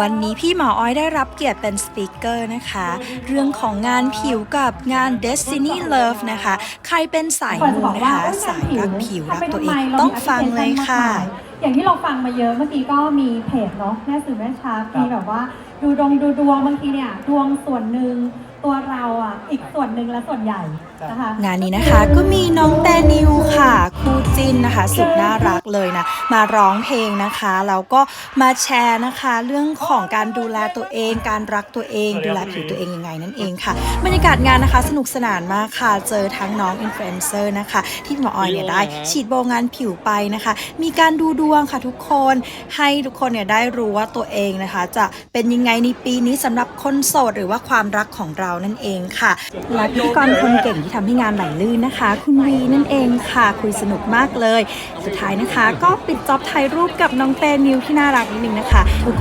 วันนี้พี่หมออ้อยได้รับเกียรติเป็นสปีกเกอร์นะคะ เรื่องของงานผิวกับงาน Destiny Love นะคะ ใครเป็นสายมูนะคะ สายรักผิวรักตัวเอง ต้องฟังเลยค่ะ อย่างที่เราฟังมาเยอะเมื่อกี้ก็มีเพจเนาะแม่สื่อแม่ชักมีแบบว่า ดูดวงดูดวงบางทีเนี่ยดวงส่วนหนึ่งตัวเราอะอีกส่วนหนึ่งและส่วนใหญ่นะคะงานนี้นะคะก็มีน้องแตนิวค่ะคู่จิ นนะคะสุดน่ารักเลยนะ มาร้องเพลงนะคะแล้วก็มาแชร์นะคะ เรื่องของการดูแลตัวเอง การรักตัวเอง ดูแลผิวตัวเองยังไงนั่นเองค่ะบรรยากาศงานนะคะ สนุกสนานมากค่ะ เจอทั้งน้องอินฟลูเอนเซอร์นะคะ ที่หมอออยเนี่ยได้ฉีดโบงานผิวไปนะคะ มีการดูดวงค่ะทุกคนให้ทุกคนเนี่ยได้รู้ว่าตัวเองนะคะ จะเป็นยังไงในปีนี้สำหรับคนโสดหรือว่าความรักของเรานั่นเองค่ะและพิธีกรคนเก่งที่ทำให้งานไหลลื่นนะคะ คุณวีนั่นเองค่ะ คุยสนุกมากเลยสุดท้ายนะคะ ก็ปิดจ็อบถ่ายรูปกับน้องเตนิวที่น่ารักนิดนึงนะคะ ทุกคน